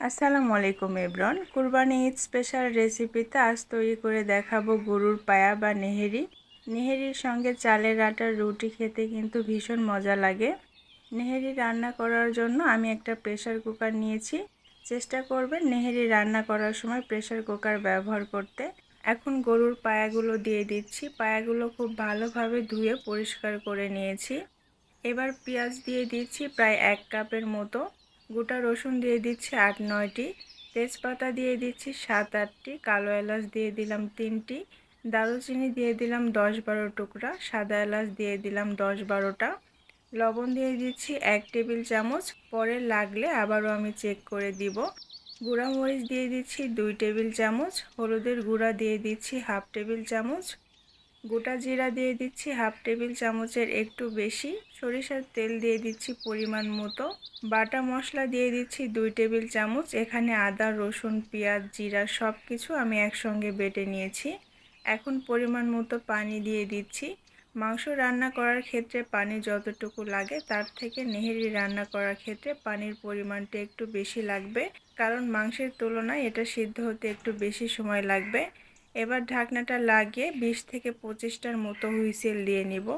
আসসালামু আলাইকুম এব্রন কুরবানি ঈদ স্পেশাল রেসিপিতে আজ তৈরি করে দেখাবো গরুর পায়া বা নেহেরি। নেহেরির সঙ্গে চালের আটার রুটি খেতে কিন্তু ভীষণ মজা লাগে। নেহেরি রান্না করার জন্য আমি একটা প্রেশার কুকার নিয়েছি। চেষ্টা করবেন নেহেরি রান্না করার সময় প্রেশার কুকার ব্যবহার করতে। এখন গরুর পায়াগুলো দিয়ে দিচ্ছি। পায়াগুলো খুব ভালোভাবে ধুয়ে পরিষ্কার করে নিয়েছি। এবার পেঁয়াজ দিয়ে দিচ্ছি প্রায় এক কাপের মতো। গোটা রসুন দিয়ে দিচ্ছি আট, নয়টি। তেজপাতা দিয়ে দিচ্ছি সাত, আটটি। কালো এলাচ দিয়ে দিলাম তিনটি। দারুচিনি দিয়ে দিলাম দশ, বারো টুকরা। সাদা এলাচ দিয়ে দিলাম দশ, বারোটা। লবণ দিয়ে দিচ্ছি এক টেবিল চামচ। পরে লাগলে আবারও আমি চেক করে দিব। গুঁড়া মরিচ দিয়ে দিচ্ছি দুই টেবিল চামচ। হলুদের গুঁড়া দিয়ে দিচ্ছি হাফ টেবিল চামচ। গোটা জিরা দিয়ে দিচ্ছি হাফ টেবিল চামচের একটু বেশি। সরিষার তেল দিয়ে দিচ্ছি পরিমাণ মতো। বাটা মশলা দিয়ে দিচ্ছি দুই টেবিল চামচ। এখানে আদা, রসুন, পেঁয়াজ, জিরা সব কিছু আমি একসঙ্গে বেটে নিয়েছি। এখন পরিমাণ মতো পানি দিয়ে দিচ্ছি। মাংস রান্না করার ক্ষেত্রে পানি যতটুকু লাগে, তার থেকে নেহেরি রান্না করার ক্ষেত্রে পানির পরিমাণটা একটু বেশি লাগবে। কারণ মাংসের তুলনায় এটা সিদ্ধ হতে একটু বেশি সময় লাগবে। এবার ঢাকনাটা লাগিয়ে বিশ থেকে পঁচিশটার মতো হুইসেল দিয়ে নিব।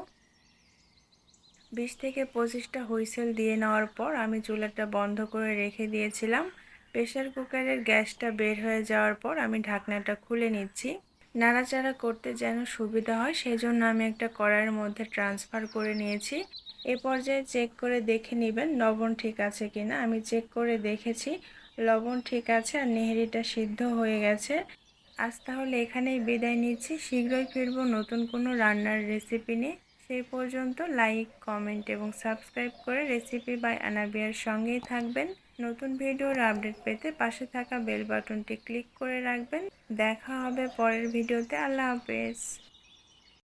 বিশ থেকে পঁচিশটা হুইসেল দিয়ে নেওয়ার পর আমি চুলাটা বন্ধ করে রেখে দিয়েছিলাম। প্রেশার কুকারের গ্যাসটা বের হয়ে যাওয়ার পর আমি ঢাকনাটা খুলে নিচ্ছি। নাড়াচাড়া করতে যেন সুবিধা হয় সেই জন্য আমি একটা কড়াইয়ের মধ্যে ট্রান্সফার করে নিয়েছি। এ পর্যায়ে চেক করে দেখে নেবেন লবণ ঠিক আছে কিনা। আমি চেক করে দেখেছি, লবণ ঠিক আছে আর নেহেরিটা সিদ্ধ হয়ে গেছে। আজ তাহলে এখানেই বিদায় নিচ্ছি। শীঘ্রই ফিরব নতুন কোনো রান্নার রেসিপি নিয়ে। সেই পর্যন্ত লাইক কমেন্ট এবং সাবস্ক্রাইব করে রেসিপি বাই আনাবিয়ার সঙ্গেই থাকবেন। নতুন ভিডিওর আপডেট পেতে পাশে থাকা বেল বাটনটি ক্লিক করে রাখবেন। দেখা হবে পরের ভিডিওতে। আল্লাহ হাফেজ।